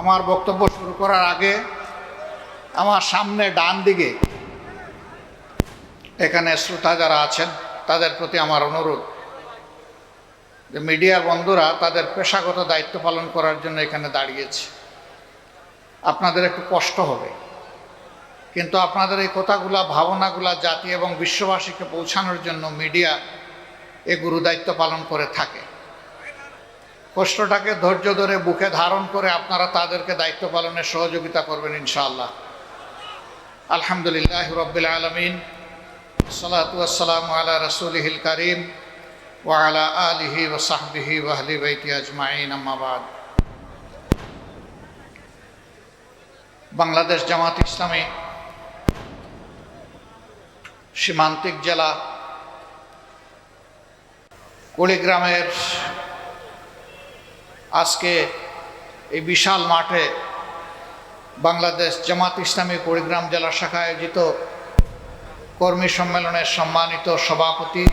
আমার বক্তব্য শুরু করার আগে আমার সামনে ডান দিকে এখানে শ্রোতা যারা আছেন, তাদের প্রতি আমার অনুরোধ যে মিডিয়ার বন্ধুরা তাদের পেশাগত দায়িত্ব পালন করার জন্য এখানে দাঁড়িয়েছে। আপনাদের একটু কষ্ট হবে। কিন্তু আপনাদের এই কথাগুলা, ভাবনাগুলা জাতি এবং বিশ্ববাসীকে পৌঁছানোর জন্য মিডিয়া এ গুরু দায়িত্ব পালন করে থাকে। কষ্টটাকে ধৈর্য ধরে বুকে ধারণ করে আপনারা তাদেরকে দায়িত্ব পালনে সহযোগিতা করবেন ইনশাআল্লাহ। আলহামদুলিল্লাহ রবিল আলমিন সালাতাম আলা রসুলহিল করিম ওয়ালা আলিহি ওসাহবিহি ওয়াহলি বৈতি আজমাইন আম্মাবাদ বাংলাদেশ জামাত ইসলামী সীমান্তিক জেলা কুড়িগ্রামের আজকে এই বিশাল মাঠে বাংলাদেশ জামাত ইসলামী কুড়িগ্রাম জেলা শাখা আয়োজিত কর্মী সম্মেলনের সম্মানিত সভাপতি,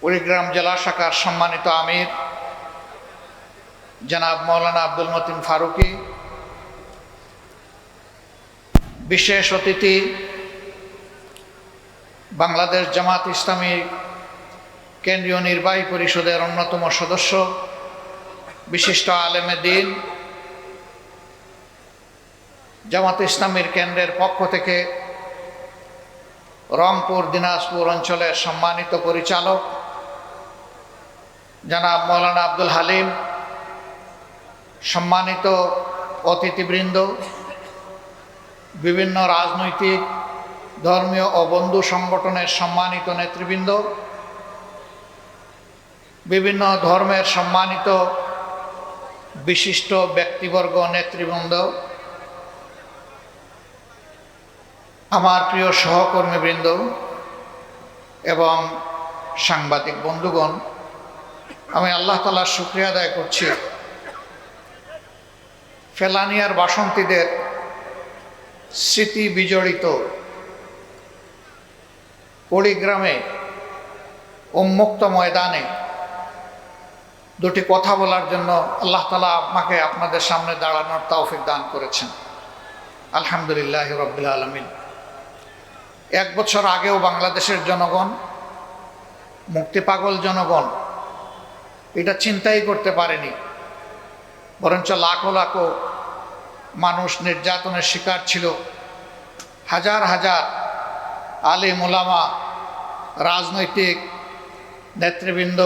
কুড়িগ্রাম জেলা শাখার সম্মানিত আমির, জনাব মৌলানা আব্দুল মতিন ফারুকি, বিশেষ অতিথি, বাংলাদেশ জামাত ইসলামী কেন্দ্রীয় নির্বাহী পরিষদের অন্যতম সদস্য, বিশিষ্ট আলেমে দিন, জামাত ইসলামীর কেন্দ্রের পক্ষ থেকে রংপুর দিনাজপুর অঞ্চলের সম্মানিত পরিচালক, জনাব মৌলানা আব্দুল হালিম, সম্মানিত অতিথিবৃন্দ, বিভিন্ন রাজনৈতিক, ধর্মীয় ও বন্ধু সংগঠনের সম্মানিত নেতৃবৃন্দ বিভিন্ন ধর্মের সম্মানিত বিশিষ্ট ব্যক্তিবর্গ, নেতৃবৃন্দ, আমার প্রিয় সহকর্মীবৃন্দ এবং সাংবাদিক বন্ধুগণ, আমি আল্লাহ তালার শুক্রিয়া আদায় করছি। ফেলানিয়ার বাসন্তীদের স্মৃতি বিজড়িত কুড়িগ্রামে উন্মুক্ত ময়দানে দুটি কথা বলার জন্য আল্লাহ তালা আপনাকে আপনাদের সামনে দাঁড়ানোর তৌফিক দান করেছেন। আলহামদুলিল্লাহ রবিল আলমিন। এক বছর আগেও বাংলাদেশের জনগণ, মুক্তি পাগল জনগণ, এটা চিন্তাই করতে পারেনি। বরঞ্চ লাখো লাখো মানুষ নির্যাতনের শিকার ছিল। হাজার হাজার আলী মোলামা রাজনৈতিক নেতৃবৃন্দ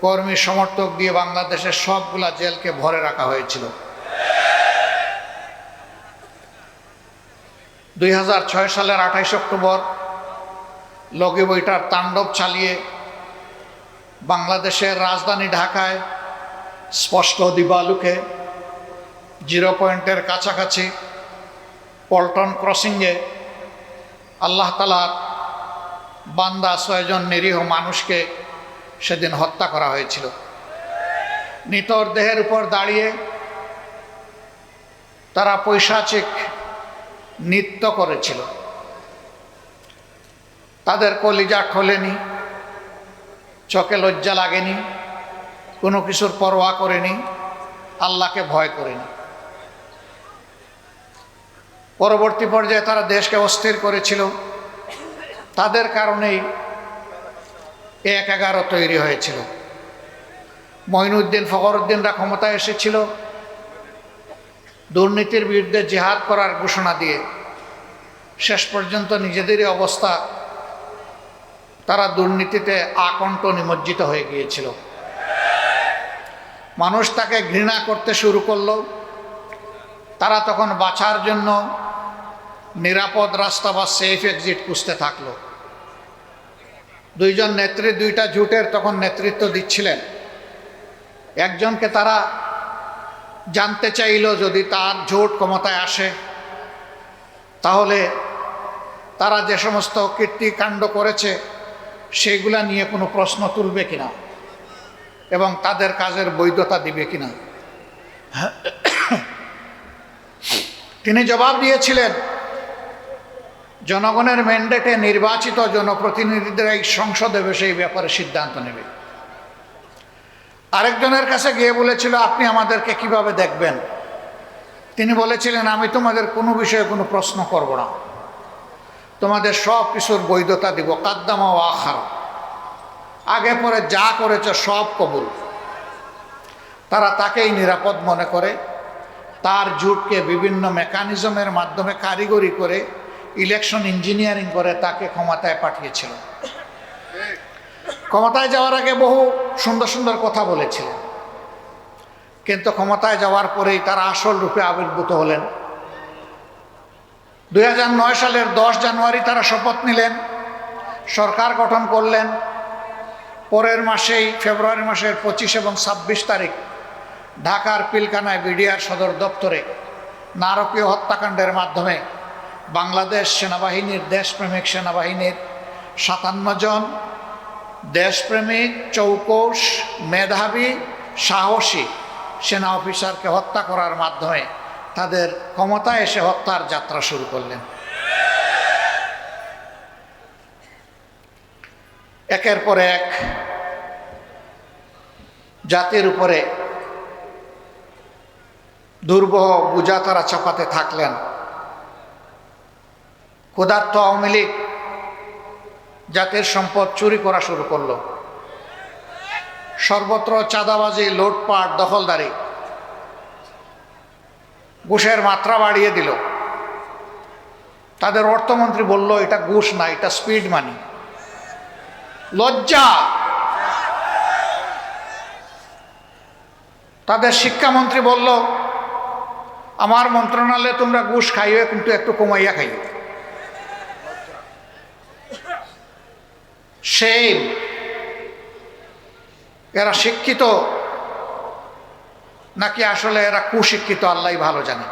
কর্মী সমর্থক দিয়ে বাংলাদেশের সবগুলা জেলকে ভরে রাখা হয়েছিল। দুই হাজার ছয় সালের আঠাইশ অক্টোবর লগে বইটার তাণ্ডব চালিয়ে বাংলাদেশের রাজধানী ঢাকায় স্পষ্ট দিবালুকে জিরো পয়েন্টের কাছাকাছি পল্টন ক্রসিংয়ে আল্লাহ তালার বান্দা ছয়জন নিরীহ মানুষকে সেদিন হত্যা করা হয়েছিল। নিতর দেহের উপর দাঁড়িয়ে তারা পৈশাচিক নৃত্য করেছিল। তাদের কলিজা ঠোলেনি চোখে লজ্জা লাগেনি, কোনো কিছুর পরোয়া করেনি, আল্লাহকে ভয় করেনি। পরবর্তী পর্যায়ে তারা দেশকে অস্থির করেছিল। তাদের কারণেই এক এগারো তৈরি হয়েছিল। মঈনুদ্দিন ফখরুদ্দিনরা ক্ষমতায় এসেছিল। দুর্নীতির বিরুদ্ধে জেহাদ করার ঘোষণা দিয়ে শেষ পর্যন্ত নিজেদেরই অবস্থা, তারা দুর্নীতিতে আকণ্ঠ নিমজ্জিত হয়ে গিয়েছিল। মানুষ তাকে ঘৃণা করতে শুরু করল। তারা তখন বাঁচার জন্য নিরাপদ রাস্তা বা সেফ এক্সিট খুঁজতে থাকল। দুইজন নেত্রী, দুইটা জুটের তখন নেতৃত্ব দিচ্ছিলেন। একজনকে তারা জানতে চাইল যদি তার জোট ক্ষমতায় আসে, তাহলে তারা যে সমস্ত কীর্তিকাণ্ড করেছে, সেগুলা নিয়ে কোনো প্রশ্ন তুলবে কিনা এবং তাদের কাজের বৈধতা দিবে কিনা? তিনি জবাব দিয়েছিলেন জনগণের ম্যান্ডেটে নির্বাচিত জনপ্রতিনিধিদের এই সংসদে বসে এই ব্যাপারে সিদ্ধান্ত নেবে। আরেকজনের কাছে গিয়ে বলেছিল, আপনি আমাদেরকে কীভাবে দেখবেন? তিনি বলেছিলেন, আমি তোমাদের কোনো বিষয়ে কোনো প্রশ্ন করব না। তোমাদের সব কিছুর বৈধতা দিব। কাদ্দামা ও আখার। আগে পরে যা করেছে সব কবুল। তারা তাকেই নিরাপদ মনে করে। তার জুটকে বিভিন্ন মেকানিজমের মাধ্যমে কারিগরি করে ইলেকশন ইঞ্জিনিয়ারিং করে তাকে ক্ষমতায় পাঠিয়েছিল। ক্ষমতায় যাওয়ার আগে বহু সুন্দর সুন্দর কথা বলেছিলেন। কিন্তু ক্ষমতায় যাওয়ার পরেই তারা আসল রূপে আবির্ভূত হলেন। দু হাজার নয় সালের দশ জানুয়ারি তারা শপথ নিলেন। সরকার গঠন করলেন। পরের মাসেই ফেব্রুয়ারি মাসের পঁচিশ এবং ছাব্বিশ তারিখ ঢাকার পিলকানায় বিডিআর সদর দপ্তরে নারকীয় হত্যাকাণ্ডের মাধ্যমে বাংলাদেশ সেনাবাহিনীর দেশপ্রেমিক সেনাবাহিনীর সাতান্ন জন দেশপ্রেমিক চৌকস মেধাবী, সাহসী সেনা অফিসারকে হত্যা করার মাধ্যমে তাদের ক্ষমতায় এসে হত্যার যাত্রা শুরু করলেন। একের পর এক জাতির উপরে দুর্বহ বুঝা তারা চাপাতে থাকলেন। ক্ষুধার্ত আওয়ামী লীগ জাতির সম্পদ চুরি করা শুরু করল। সর্বত্র চাঁদাবাজি, লুটপাট, দখলদারি। ঘুষের মাত্রা বাড়িয়ে দিল। তাদের অর্থমন্ত্রী বলল, এটা ঘুষ না, এটা স্পিড মানি লজ্জা! তাদের শিক্ষামন্ত্রী বলল, আমার মন্ত্রণালয়ে তোমরা ঘুষ খাইও, কিন্তু একটু কমাইয়া খাইও। সেই এরা শিক্ষিত, নাকি আসলে এরা কুশিক্ষিত, আল্লাহ ভালো জানে।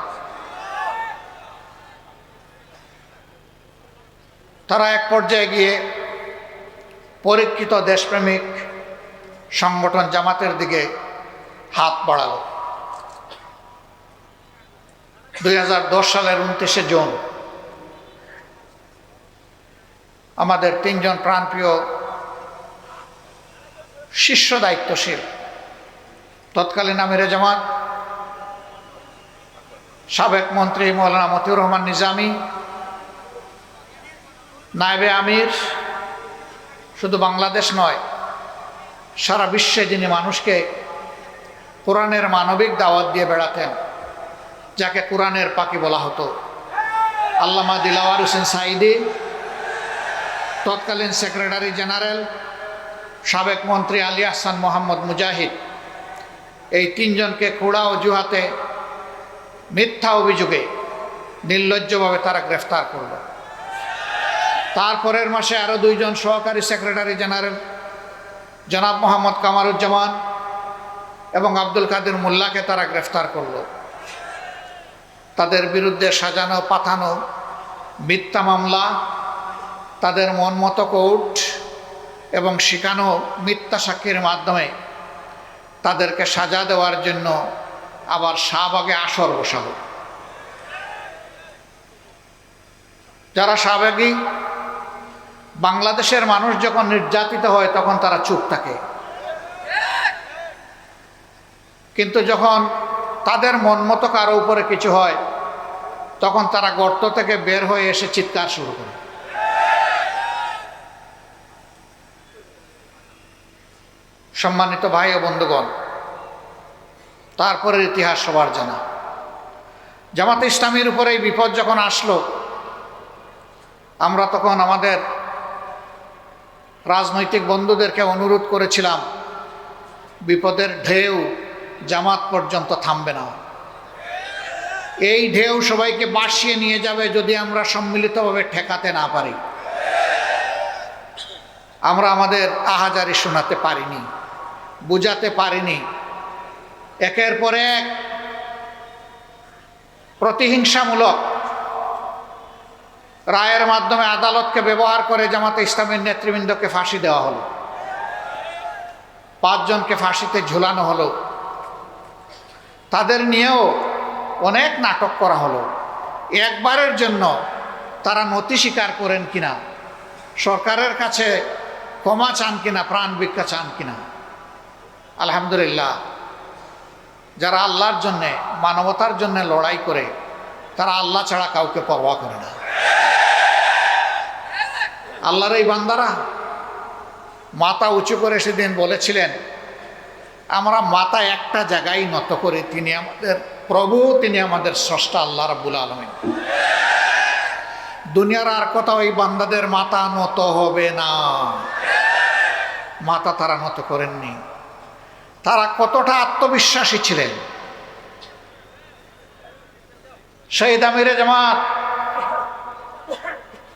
তারা এক পর্যায়ে গিয়ে পরীক্ষিত দেশপ্রেমিক সংগঠন জামাতের দিকে হাত বাড়াল। দু হাজার দশ সালের উনত্রিশে জুন আমাদের তিনজন প্রাণপ্রিয় শীর্ষ দায়িত্বশীল। তৎকালীন আমিরে জামাত, সাবেক মন্ত্রী মৌলানা মতিউর রহমান নিজামী, নায়েবে আমির, শুধু বাংলাদেশ নয়, সারা বিশ্বে যিনি মানুষকে কোরআনের মানবিক দাওয়াত দিয়ে বেড়াতেন, যাকে কোরআনের পাখি বলা হতো, আল্লামা দিলাওয়ার হোসেন সাইদি তৎকালীন সেক্রেটারি জেনারেল, সাবেক মন্ত্রী আলী আহসান মোহাম্মদ মুজাহিদ। এই তিনজনকে খোড়া অজুহাতে মিথ্যা অভিযোগে নির্লজ্জভাবে তারা গ্রেফতার করল। তারপরের মাসে আরও দুইজন সহকারী সেক্রেটারি জেনারেল, জনাব মোহাম্মদ কামারুজ্জামান এবং আব্দুল কাদের মোল্লাকে তারা গ্রেফতার করল। তাদের বিরুদ্ধে সাজানো, পাঠানো মিথ্যা মামলা তাদের মন মতো কোর্ট এবং শিখানো মিথ্যা সাক্ষীর মাধ্যমে তাদেরকে সাজা দেওয়ার জন্য আবার শাহবাগে আসর বসাবো। যারা শাহবাগী, বাংলাদেশের মানুষ যখন নির্যাতিত হয় তখন তারা চুপ থাকে। কিন্তু যখন তাদের মন মতো কারও উপরে কিছু হয়, তখন তারা গর্ত থেকে বের হয়ে এসে চিৎকার শুরু করে। সম্মানিত ভাই ও বন্ধুগণ, তারপরের ইতিহাস সবার জানা। জামাতে ইসলামীর উপরে এই বিপদ যখন আসলো, আমরা তখন আমাদের রাজনৈতিক বন্ধুদেরকে অনুরোধ করেছিলাম, বিপদের ঢেউ জামাত পর্যন্ত থামবে না। এই ঢেউ সবাইকে বাসিয়ে নিয়ে যাবে যদি আমরা সম্মিলিতভাবে ঠেকাতে না পারি। আমরা আমাদের আহাজারি শোনাতে পারিনি। বুঝাতে পারেনি। একের পর এক প্রতিহিংসামূলক রায়ের মাধ্যমে আদালতকে ব্যবহার করে জামাতে ইসলামের নেতৃবৃন্দকে ফাঁসি দেওয়া হলো। পাঁচজনকে ফাঁসিতে ঝুলানো হলো। তাদের নিয়েও অনেক নাটক করা হলো। একবারের জন্য তারা নথি স্বীকার করেন কিনা, সরকারের কাছে ক্ষমা চান কিনা, প্রাণ ভিক্ষা চান কিনা আলহামদুলিল্লাহ, যারা আল্লাহর জন্যে, মানবতার জন্য লড়াই করে, তারা আল্লাহ ছাড়া কাউকে পরোয়া করে না। আল্লাহর এই বান্দারা মাথা উঁচু করে সেদিন বলেছিলেন, আমরা মাথা একটা জায়গায় নত করে তিনি আমাদের প্রভু, তিনি আমাদের স্রষ্টা আল্লাহ রাবুল আলমিন। দুনিয়ার আর কোথাও এই বান্দাদের মাথা নত হবে না। মাথা তারা নত করেননি। তারা কতটা আত্মবিশ্বাসী ছিলেন? শহীদ আমিরে জামাত,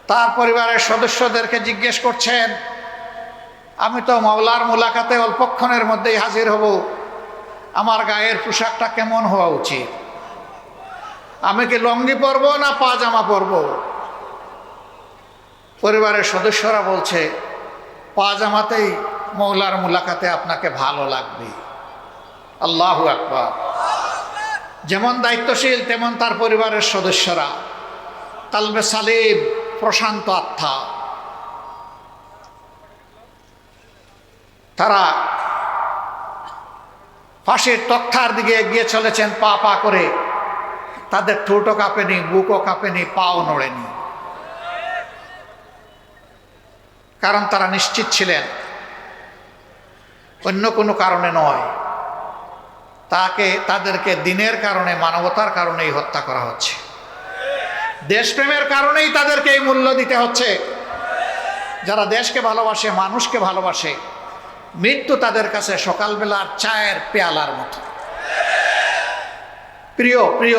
তার পরিবারের সদস্যদেরকে জিজ্ঞেস করছেন, আমি তো মাওলার মোলাকাতে অল্পক্ষণের মধ্যেই হাজির হব। আমার গায়ের পোশাকটা কেমন হওয়া উচিত? আমি কি লঙ্গি পরব না পাজামা পরব? পরিবারের সদস্যরা বলছে পাজামাতেই মৌলার মুলাকাতে আপনাকে ভালো লাগবে। আল্লাহ আকবার। যেমন দায়িত্বশীল, তেমন তার পরিবারের সদস্যরা। তালবে সালিম, প্রশান্ত আত্মা। তারা ফাঁসির তক্তার দিকে এগিয়ে চলেছেন, পা পা করে। তাদের ঠোঁটও কাঁপেনি, বুকও কাঁপেনি, পাও নড়েনি। কারণ তারা নিশ্চিত ছিলেন অন্য কোনো কারণে নয়। তাকে, তাদেরকে দিনের কারণে, মানবতার কারণেই হত্যা করা হচ্ছে। দেশপ্রেমের কারণেই তাদেরকে এই মূল্য দিতে হচ্ছে। যারা দেশকে ভালোবাসে, মানুষকে ভালোবাসে, মৃত্যু তাদের কাছে সকালবেলার চায়ের পেয়ালার মতো। প্রিয় প্রিয়,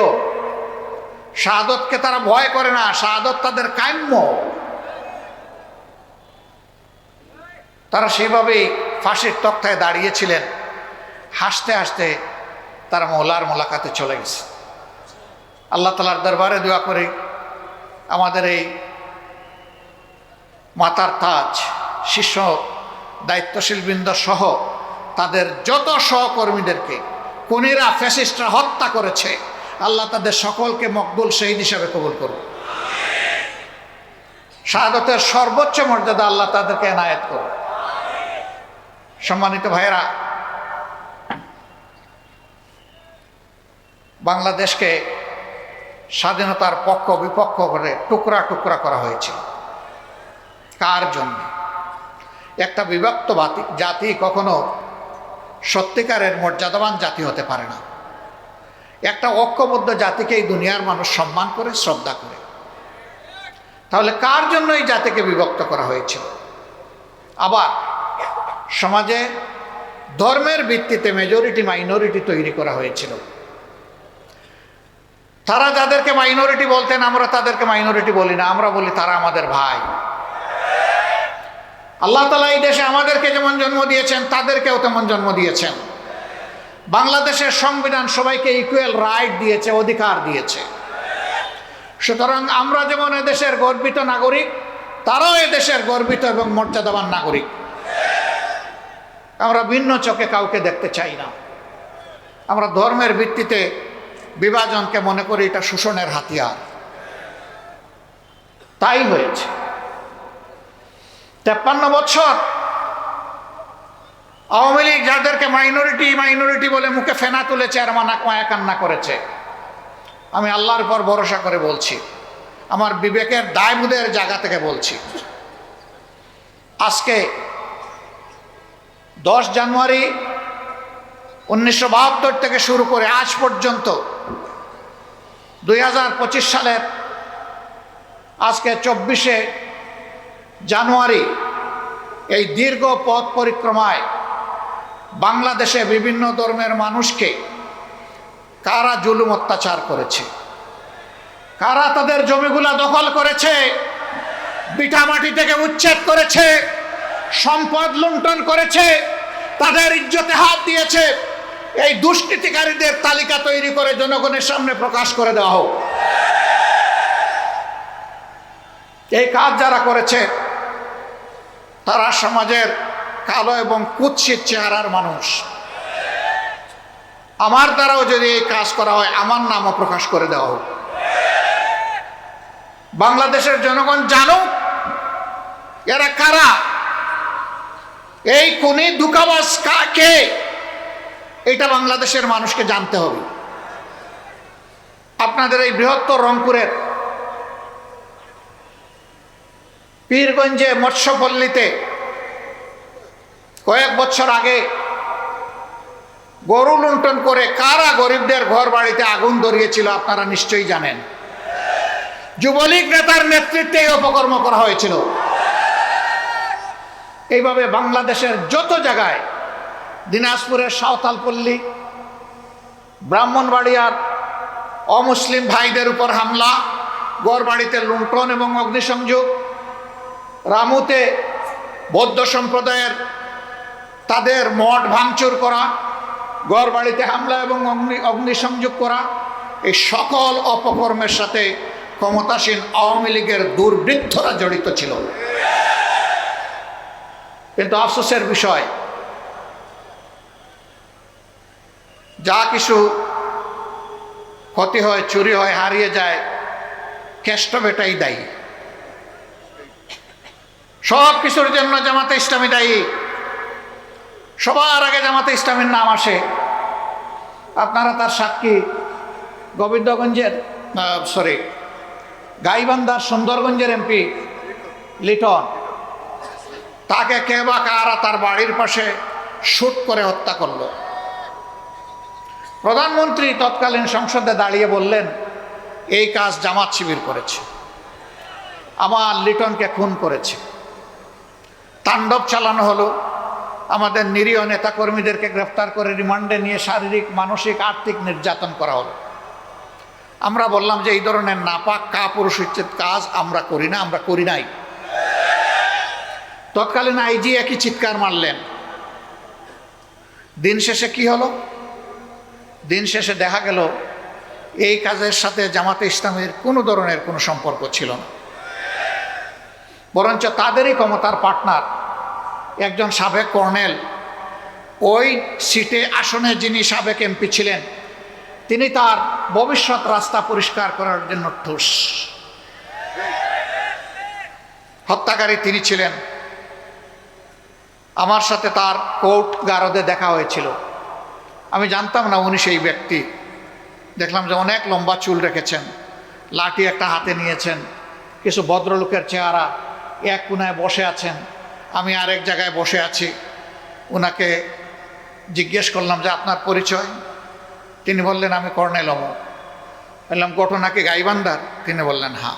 শাহাদতকে তারা ভয় করে না। শাহাদত তাদের কাম্য। তারা সেভাবেই ফাঁসির তক্তায় দাঁড়িয়েছিলেন। হাসতে হাসতে তারা মোলার মোলাকাতে চলে গেছে। আল্লাহ তালার দরবারে দোয়া করে আমাদের এই মাতার তাজ, শিষ্য দায়িত্বশীল বৃন্দ সহ তাদের যত সহকর্মীদেরকে কোনিরা ফ্যাসিস্টরা হত্যা করেছে, আল্লাহ তাদের সকলকে মকবুল শহীদ হিসাবে কবুল করুন। শাহাদতের সর্বোচ্চ মর্যাদা আল্লাহ তাদেরকে এনায়েত করুন। সম্মানিত ভাইয়েরা, বাংলাদেশকে স্বাধীনতার পক্ষ বিপক্ষ করে টুকরা টুকরা করা হয়েছিল কার জন্য? একটা বিভক্ত জাতি কখনো সত্যিকারের মর্যাদাবান জাতি হতে পারে না। একটা ঐক্যবদ্ধ জাতিকে এই দুনিয়ার মানুষ সম্মান করে, শ্রদ্ধা করে। তাহলে কার জন্য এই জাতিকে বিভক্ত করা হয়েছিল আবার সমাজে ধর্মের ভিত্তিতে মেজরিটি মাইনরিটি তৈরি করা হয়েছিল। তারা যাদেরকে মাইনরিটি বলতেন, আমরা তাদেরকে মাইনরিটি বলি না, আমরা বলি তারা আমাদের ভাই। আল্লাহ তালা এই দেশে আমাদেরকে যেমন জন্ম দিয়েছেন, তাদেরকেও তেমন জন্ম দিয়েছেন। বাংলাদেশের সংবিধান সবাইকে ইকুয়াল রাইট দিয়েছে, অধিকার দিয়েছে। সুতরাং আমরা যেমন এদেশের গর্বিত নাগরিক, তারাও এদেশের গর্বিত এবং মর্যাদাবান নাগরিক। আমরা ভিন্ন চোখে কাউকে দেখতে চাই না। আমরা ধর্মের ভিত্তিতে বিভাজনকে মনে করি এটা শোষণের হাতিয়ার। তাই হয়েছে। তেপ্পান্ন বছর আওয়ামী লীগ যাদেরকে মাইনরিটি মাইনরিটি বলে মুখে ফেনা তুলেছে, আর মানা মায়া কান্না করেছে। আমি আল্লাহর পর ভরসা করে বলছি, আমার বিবেকের দায়বুদের জায়গা থেকে বলছি। আজকে দশ জানুয়ারি উনিশশো বাহাত্তর থেকে শুরু করে আজ পর্যন্ত দুই হাজার পঁচিশ সালের আজকে চব্বিশে জানুয়ারি এই দীর্ঘ পথ পরিক্রমায় বাংলাদেশে বিভিন্ন ধর্মের মানুষকে কারা জুলুম অত্যাচার করেছে? কারা তাদের জমিগুলা দখল করেছে? বিটামাটি থেকে উচ্ছেদ করেছে? সম্পদ লুণ্ঠন করেছে? তাদের ইজ্জতে হাত দিয়েছে। এই দুষ্কৃতিকারীদের তালিকা তৈরি করে জনগণের সামনে প্রকাশ করে দেওয়া হোক। এই কাজ যারা করেছে, তারা সমাজের কালো এবং কুৎসিত চেহারার মানুষ। আমার দ্বারাও যদি এই কাজ করা হয়, আমার নামও প্রকাশ করে দেওয়া হোক। বাংলাদেশের জনগণ জানুক, এরা কারা? এই কোনি দুকাবাস কাকে? এটা বাংলাদেশের মানুষকে জানতে হবে। আপনাদের এই বৃহত্তর রংপুরের পীরগঞ্জে মৎস্যপল্লীতে কয়েক বছর আগে গরু লুণ্ঠন করে কারা গরিবদের ঘর বাড়িতে আগুন ধরিয়েছিল আপনারা নিশ্চয়ই জানেন। যুবলীগ নেতার নেতৃত্বে অপকর্ম করা হয়েছিল। এইভাবে বাংলাদেশের যত জায়গায়, দিনাজপুরের সাঁওতালপল্লী, ব্রাহ্মণবাড়িয়ার অমুসলিম ভাইদের উপর হামলা গড় বাড়িতে লুণ্ঠন এবং অগ্নিসংযোগ, রামুতে বৌদ্ধ সম্প্রদায়ের তাদের মঠ ভাঙচুর করা গড় বাড়িতে হামলা এবং অগ্নি, অগ্নিসংযোগ করা, এই সকল অপকর্মের সাথে ক্ষমতাসীন আওয়ামী লীগের দুর্বৃত্তরা জড়িত ছিল। কিন্তু আফসোসের বিষয়, যা কিছু ক্ষতি হয়, চুরি হয়, হারিয়ে যায় কেষ্ট বেটাই দায়ী। সব কিছুর জন্য জামাতে ইসলামী দায়ী। সবার আগে জামাতে ইসলামীর নাম আসে। আপনারা তার সাক্ষী গোবিন্দগঞ্জের সরি গাইবান্ধার সুন্দরগঞ্জের এমপি লিটন। তাকে কে বা কারা তার বাড়ির পাশে শুট করে হত্যা করল? প্রধানমন্ত্রী তৎকালীন সংসদে দাঁড়িয়ে বললেন, এই কাজ জামাত শিবির করেছে। আমার লিটনকে খুন করেছে। তাণ্ডব চালানো হলো। আমাদের নিরীহ নেতাকর্মীদেরকে গ্রেফতার করে রিমান্ডে নিয়ে শারীরিক, মানসিক, আর্থিক নির্যাতন করা হলো। আমরা বললাম যে, এই ধরনের নাপাক কা পুরুষোচ্ছেদ কাজ আমরা করি না, আমরা করি নাই। তৎকালীন আইজি একই চিৎকার মারলেন। দিন শেষে কি হলো? দিন শেষে দেখা গেল, এই কাজের সাথে জামাতে ইসলামের কোনো ধরনের কোনো সম্পর্ক ছিল না। বরঞ্চ তাদেরই ক্ষমতার পার্টনার, একজন সাবেক কর্নেল, ওই সিটে আসনে যিনি সাবেক এমপি ছিলেন, তিনি তার ভবিষ্যৎ রাস্তা পরিষ্কার করার জন্য ঠুস। হত্যাকারী তিনি ছিলেন আমার সাথে তার কোর্ট গারদে দেখা হয়েছিল। আমি জানতাম না উনি সেই ব্যক্তি। দেখলাম যে অনেক লম্বা চুল রেখেছেন, লাঠি একটা হাতে নিয়েছেন, কিছু ভদ্রলোকের চেহারা এক কোনায় বসে আছেন, আমি আরেক জায়গায় বসে আছি। ওনাকে জিজ্ঞেস করলাম যে, আপনার পরিচয়? তিনি বললেন, আমি কর্নেল অমর। বললাম, ঘটনা কি গাইবান্ধার? তিনি বললেন হ্যাঁ।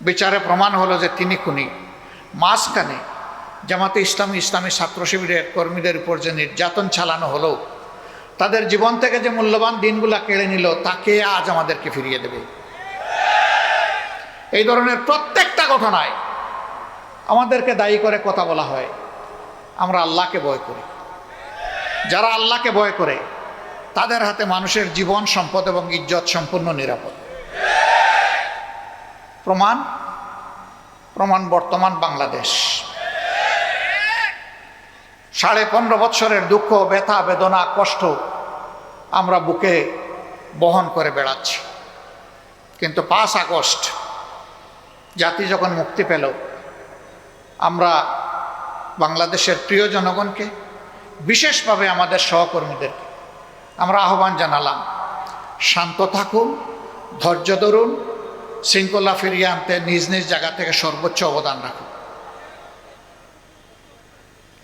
বিচারে প্রমাণ হলো যে তিনি খুনি। মাঝখানে জামাতে ইসলামী ইসলামী ছাত্র শিবিরের কর্মীদের উপর যে নির্যাতন চালানো হলো, তাদের জীবন থেকে যে মূল্যবান দিনগুলা কেড়ে নিল, তাকে আজ আমাদেরকে ফিরিয়ে দেবে। এই ধরনের প্রত্যেকটা ঘটনায় আমাদেরকে দায়ী করে কথা বলা হয়, আমরা আল্লাহকে ভয় করি। যারা আল্লাহকে ভয় করে, তাদের হাতে মানুষের জীবন, সম্পদ এবং ইজ্জত সম্পূর্ণ নিরাপদ। প্রমাণ প্রমাণ বর্তমান বাংলাদেশ। সাড়ে পনেরো বৎসরের দুঃখ, ব্যথা, বেদনা, কষ্ট আমরা বুকে বহন করে বেড়াচ্ছি। কিন্তু পাঁচ আগস্ট, জাতি যখন মুক্তি পেল, আমরা বাংলাদেশের প্রিয় জনগণকে, বিশেষভাবে আমাদের সহকর্মীদেরকে, আমরা আহ্বান জানালাম, শান্ত থাকুন, ধৈর্য ধরুন, শৃঙ্খলা ফিরিয়ে আনতে নিজ নিজ জায়গা থেকে সর্বোচ্চ অবদান রাখুন।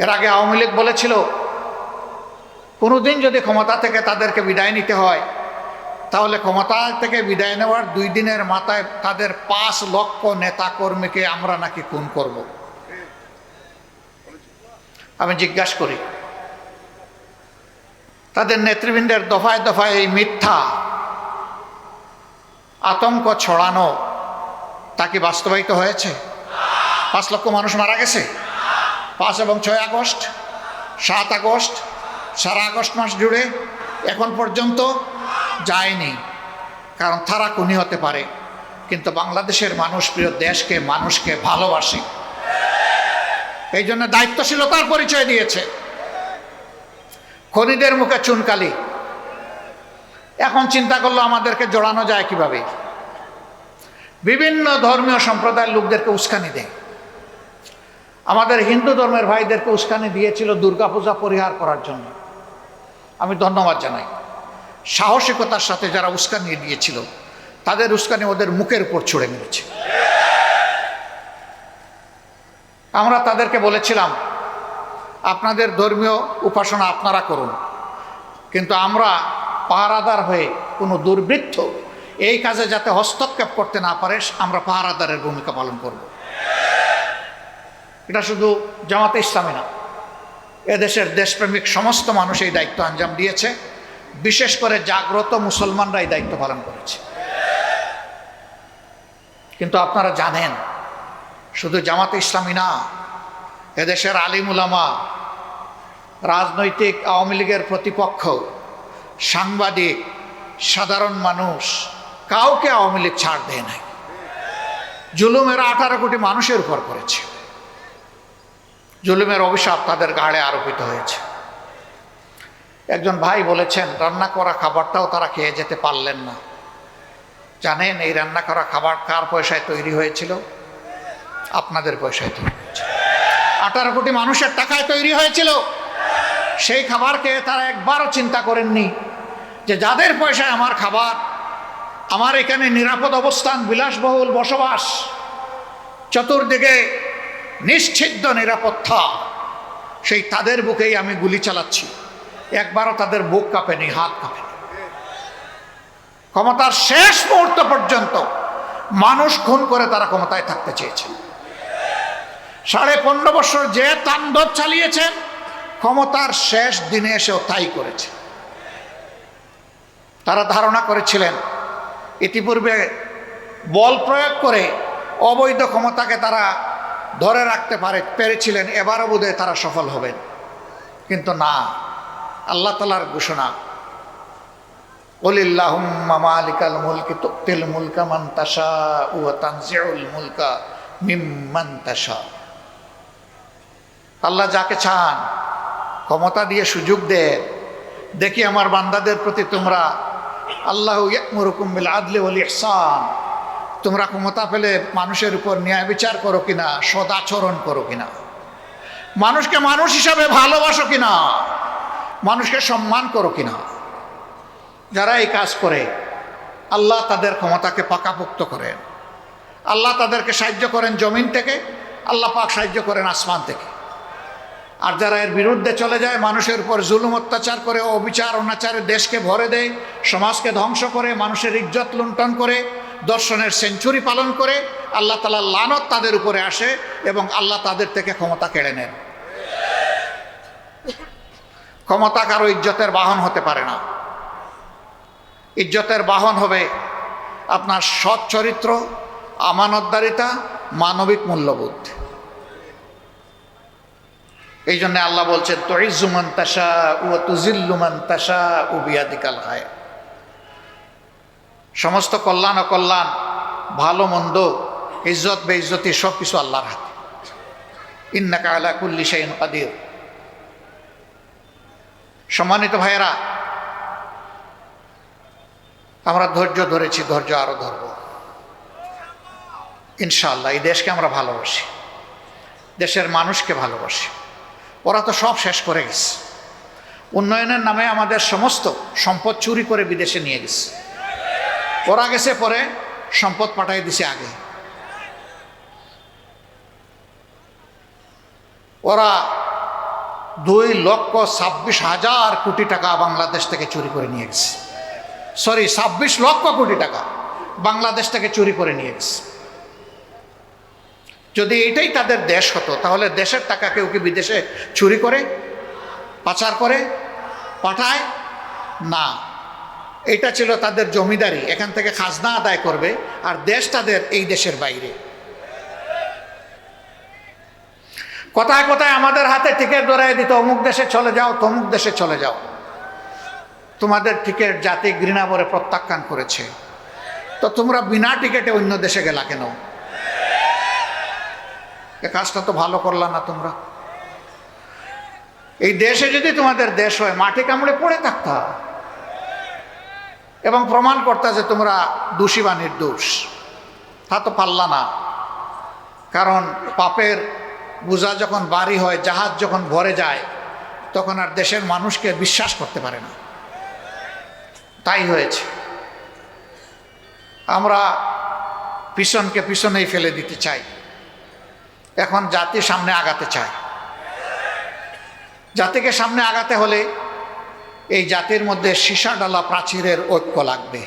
এর আগে আওয়ামী লীগ বলেছিল, কোনোদিন যদি ক্ষমতা থেকে তাদেরকে বিদায় নিতে হয়, তাহলে ক্ষমতা থেকে বিদায় নেওয়ার দুই দিনের মাথায় তাদের পাঁচ লক্ষ নেতা কর্মীকে আমরা নাকি খুন করব। আমি জিজ্ঞাসা করি, তাদের নেতৃবৃন্দের দফায় দফায় এই মিথ্যা আতঙ্ক ছড়ানো তা কি বাস্তবায়িত হয়েছে? পাঁচ লক্ষ মানুষ মারা গেছে? পাঁচ এবং ছয় আগস্ট, সাত আগস্ট, সারা আগস্ট মাস জুড়ে এখন পর্যন্ত যায়নি। কারণ তারা খুনি হতে পারে। কিন্তু বাংলাদেশের মানুষ, প্রিয় দেশকে, মানুষকে ভালোবাসে। এই জন্য দায়িত্বশীলতার পরিচয় দিয়েছে। খনিদের মুখে চুনকালি। এখন চিন্তা করল আমাদেরকে জড়ানো যায় কীভাবে? বিভিন্ন ধর্মীয় সম্প্রদায়ের লোকদেরকে উস্কানি দেয়। আমাদের হিন্দু ধর্মের ভাইদেরকে উস্কানি দিয়েছিল দুর্গাপূজা পরিহার করার জন্য। আমি ধন্যবাদ জানাই। সাহসিকতার সাথে যারা উস্কানি দিয়েছিল, তাদের উস্কানি ওদের মুখের উপর ছুড়ে মেরেছে। আমরা তাদেরকে বলেছিলাম, আপনাদের ধর্মীয় উপাসনা আপনারা করুন। কিন্তু আমরা পাহারাদার হয়ে কোনো দুর্বৃত্ত এই কাজে যাতে হস্তক্ষেপ করতে না পারে, আমরা পাহারাদারের ভূমিকা পালন করব। এটা শুধু জামাতে ইসলামী না, এদেশের দেশপ্রেমিক সমস্ত মানুষ এই দায়িত্ব আঞ্জাম দিয়েছে, বিশেষ করে জাগ্রত মুসলমানরা এই দায়িত্ব পালন করেছে। কিন্তু আপনারা জানেন, শুধু জামাতে ইসলামী না, এদেশের আলিম উলামা, রাজনৈতিক আওয়ামী লীগের প্রতিপক্ষ, সাংবাদিক, সাধারণ মানুষ, কাউকে আওয়ামী লীগ ছাড় দেয় নাই। জুলুমের আঠারো কোটি মানুষের উপর করেছে। জুলুমের অভিশাপ তাদের গাড়ে আরোপিত হয়েছে। একজন ভাই বলেছেন, রান্না করা খাবারটাও তারা খেয়ে যেতে পারলেন না। জানেন, এই রান্না করা খাবার কার পয়সায় তৈরি হয়েছিল? আপনাদের পয়সায় তৈরি হয়েছিল। আঠারো কোটি মানুষের টাকায় তৈরি হয়েছিল। সেই খাবারকে তারা একবারও চিন্তা করেননি যে, যাদের পয়সায় আমার খাবার, আমার এখানে নিরাপদ অবস্থান, বিলাসবহুল বসবাস, চতুর্দিকে নিশ্চিদ্দ নিরাপত্তা। সেই তাদের বুকেই আমি গুলি চালাচ্ছি। একবারও তাদের বুক কাঁপেনি, হাত কাঁপেনি। ক্ষমতার শেষ মুহূর্ত পর্যন্ত মানুষ খুন করে তারা ক্ষমতায় থাকতে চেয়েছে। সাড়ে পনেরো বছর যে তাণ্ডব চালিয়েছেন ক্ষমতার শেষ দিনে এসেও তাই করেছে। তারা ধারণা করেছিলেন, ইতিপূর্বে বল প্রয়োগ করে অবৈধ ক্ষমতাকে তারা ধরে রাখতে পারে, পেরেছিলেন, এবারও বোধহয় তারা সফল হবেন। কিন্তু না, আল্লাহ তালার ঘোষণা মুলকি আল্লাহ যাকে চান, ক্ষমতা দিয়ে সুযোগ দেন, দেখি আমার বান্দাদের প্রতি তোমরা, আল্লাহ ইয়াকমুরুকুম বিল আদলি ওয়াল ইহসান। তোমরা ক্ষমতা পেলে মানুষের উপর ন্যায় বিচার করো কিনা, সদাচরণ করো কিনা? মানুষকে মানুষ হিসাবে ভালোবাসো কিনা? মানুষকে সম্মান করো কিনা? যারা এই কাজ করে, আল্লাহ তাদের ক্ষমতাকে পাকাপোক্ত করেন। আল্লাহ তাদেরকে সাহায্য করেন জমিন থেকে, আল্লাহ পাক সাহায্য করেন আসমান থেকে। আর যারা এর বিরুদ্ধে চলে যায়, মানুষের উপর জুলুম, অত্যাচার করে, অবিচার, অনাচারে দেশকে ভরে দেয়, সমাজকে ধ্বংস করে, মানুষের ইজ্জত লুণ্ঠন করে দর্শনের সেঞ্চুরি পালন করে, আল্লাহ তালা লানত তাদের উপরে আসে এবং আল্লাহ তাদের থেকে ক্ষমতা কেড়ে নেন। ক্ষমতা কারও ইজ্জতের বাহন হতে পারে না। ইজ্জতের বাহন হবে আপনার সৎ চরিত্র, আমানতদারিতা, মানবিক মূল্যবোধ। এই জন্য আল্লাহ বলছেন তরিজুমান তাসা ও তুজিল্লুমান তাসা ও বিয়াদিকাল হায় সমস্ত কল্যাণ অকল্যাণ, ভালো মন্দ, ইজ্জত, বেইজ্জতি, সব কিছু আল্লাহর হাতে। ইন্নাকা আলা কুল্লি শাইন কাদির। সম্মানিত ভাইয়েরা, আমরা ধৈর্য ধরেছি, ধৈর্য আরও ধরব। ইনশাআল্লাহ, এই দেশকে আমরা ভালোবাসি। দেশের মানুষকে ভালোবাসি। ওরা তো সব শেষ করে গেছে। উন্নয়নের নামে আমাদের সমস্ত সম্পদ চুরি করে বিদেশে নিয়ে গেছে। ওরা গেছে পরে সম্পদ পাঠাই দিছে আগে। ওরা দুই লক্ষ ছাব্বিশ হাজার কোটি টাকা বাংলাদেশ থেকে চুরি করে নিয়ে গেছে। সরি, ছাব্বিশ লক্ষ কোটি টাকা বাংলাদেশ থেকে চুরি করে নিয়ে গেছে। যদি এটাই তাদের দেশ হতো, তাহলে দেশের টাকা কেউ কি বিদেশে চুরি করে, পাচার করে, পাঠায়? না। এটা ছিল তাদের জমিদারি, এখান থেকে খাজনা আদায় করবে আর দেশ তাদের এই দেশের বাইরে। কোথায় কোথায় আমাদের হাতে টিকিট ধরাই দিত, অমুক দেশে চলে যাও, তমুক দেশে চলে যাও। তোমাদের টিকিট জাতি ঘৃণা ভরে প্রত্যাখ্যান করেছে। তো তোমরা বিনা টিকিটে অন্য দেশে গেলা কেন? এ কাজটা তো ভালো করলা না তোমরা। এই দেশে যদি তোমাদের দেশ হয়, মাটি কামড়ে পড়ে থাকতা। এবং প্রমাণ করতা যে তোমরা দোষী বা নির্দোষ। তা তো পারলা না। কারণ পাপের বোঝা যখন বাড়ি হয়, জাহাজ যখন ভরে যায়, তখন আর দেশের মানুষকে বিশ্বাস করতে পারে না। তাই হয়েছে। আমরা পিছনকে পিছনেই ফেলে দিতে চাই। এখন জাতি সামনে আগাতে চায় জাতিকে সামনে আগাতে হলে এই জাতির মধ্যে সীসা ডালা প্রাচীরের ঐক্য লাগবে।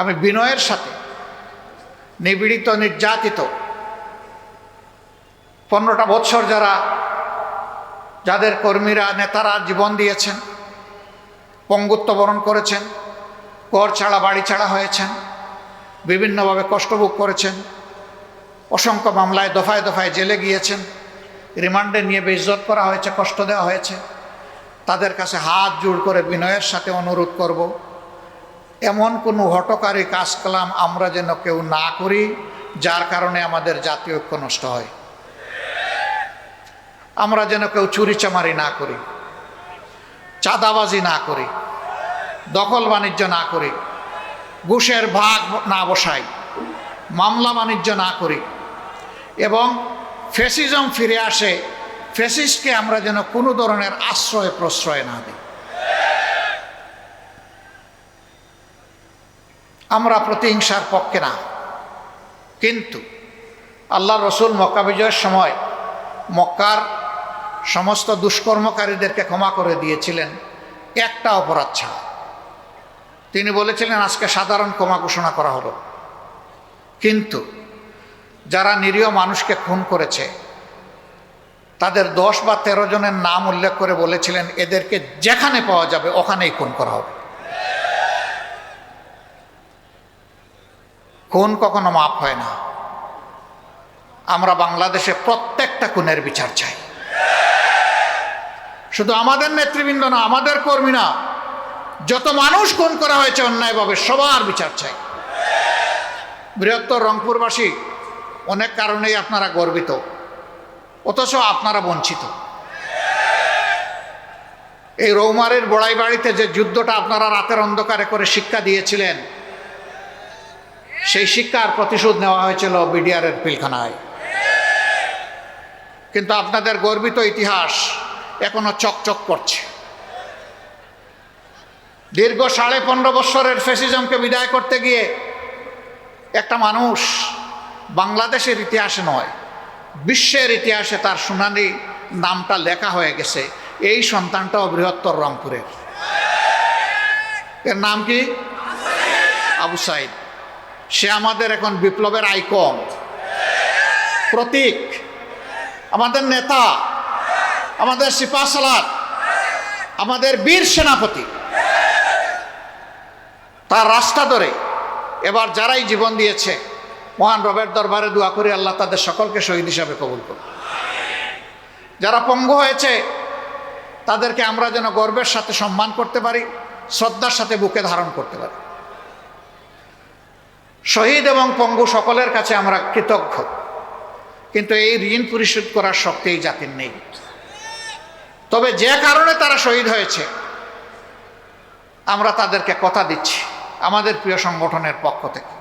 আমি বিনয়ের সাথে নিবিড়িত নির্যাতিত পনেরোটা বৎসর যারা যাদের কর্মীরা, নেতারা জীবন দিয়েছেন, পঙ্গুত্ব বরণ করেছেন কর ছাড়া, বাড়ি ছাড়া হয়েছেন, বিভিন্নভাবে কষ্টভোগ করেছেন, অসংখ্য মামলায় দফায় দফায় জেলে গিয়েছেন, রিমান্ডে নিয়ে বেইজ্জত করা হয়েছে, কষ্ট দেওয়া হয়েছে। তাদের কাছে হাত জোড় করে বিনয়ের সাথে অনুরোধ করব, এমন কোনো হটকারী কাজকলাম আমরা যেন কেউ না করি, যার কারণে আমাদের জাতীয় ঐক্য নষ্ট হয়। আমরা যেন কেউ চুরিচামারি না করি, চাঁদাবাজি না করি, দখল বাণিজ্য না করি, ঘুষের ভাগ না বসাই, মামলা বাণিজ্য না করি এবং ফেসিজম ফিরে আসে ফেসিসকে আমরা যেন কোনো ধরনের আশ্রয়, প্রশ্রয় না দিই। আমরা প্রতিহিংসার পক্ষে না। কিন্তু আল্লাহ রসুল মক্কা বিজয়ের সময় মক্কার সমস্ত দুষ্কর্মকারীদেরকে ক্ষমা করে দিয়েছিলেন একটা অপরাধ ছাড়া। তিনি বলেছিলেন, আজকে সাধারণ ক্ষমা ঘোষণা করা হলো। কিন্তু যারা নিরীহ মানুষকে খুন করেছে তাদের দশ বা তেরো জনের নাম উল্লেখ করে বলেছিলেন, এদেরকে যেখানে পাওয়া যাবে, ওখানেই খুন করা হবে। খুন কখনো মাপ হয় না। আমরা বাংলাদেশে প্রত্যেকটা খুনের বিচার চাই। শুধু আমাদের নেতৃবৃন্দ না, আমাদের কর্মী না, যত মানুষ খুন করা হয়েছে অন্যায়ভাবে, সবার বিচার চাই। বৃহত্তর রংপুরবাসী, অনেক কারণেই আপনারা গর্বিত। অথচ আপনারা বঞ্চিত। এই রৌমারের বড়াই বাড়িতে যে যুদ্ধটা আপনারা রাতের অন্ধকারে করে শিক্ষা দিয়েছিলেন, সেই শিক্ষার প্রতিশোধ নেওয়া হয়েছিল বিডিআরের পিলখানায়। কিন্তু আপনাদের গর্বিত ইতিহাস এখনও চকচক করছে। দীর্ঘ সাড়ে পনেরো বৎসরের ফেসিজমকে বিদায় করতে গিয়ে একটা মানুষ বাংলাদেশের ইতিহাসে নয় বিশ্বের ইতিহাসে তার শুনানি নামটা লেখা হয়ে গেছে। এই সন্তানটাও বৃহত্তর রংপুরের। এর নাম কি? আবু সাইদ। সে আমাদের এখন বিপ্লবের আইকন। প্রতীক। আমাদের নেতা। আমাদের সিপাশালার আমাদের বীর সেনাপতি। তার রাস্তা ধরে এবার যারাই জীবন দিয়েছে মহান রবের দরবারে দোয়া করি, আল্লাহ তাদের সকলকে শহীদ হিসাবে কবুল করুন। যারা পঙ্গু হয়েছে, তাদেরকে আমরা যেন গর্বের সাথে সম্মান করতে পারি, শ্রদ্ধার সাথে বুকে ধারণ করতে পারি। শহীদ এবং পঙ্গু সকলের কাছে আমরা কৃতজ্ঞ। কিন্তু এই ঋণ পরিশোধ করার শক্তি এই জাতির নেই। তবে যে কারণে তারা শহীদ হয়েছে, আমরা তাদেরকে কথা দিচ্ছি, আমাদের প্রিয় সংগঠনের পক্ষ থেকে।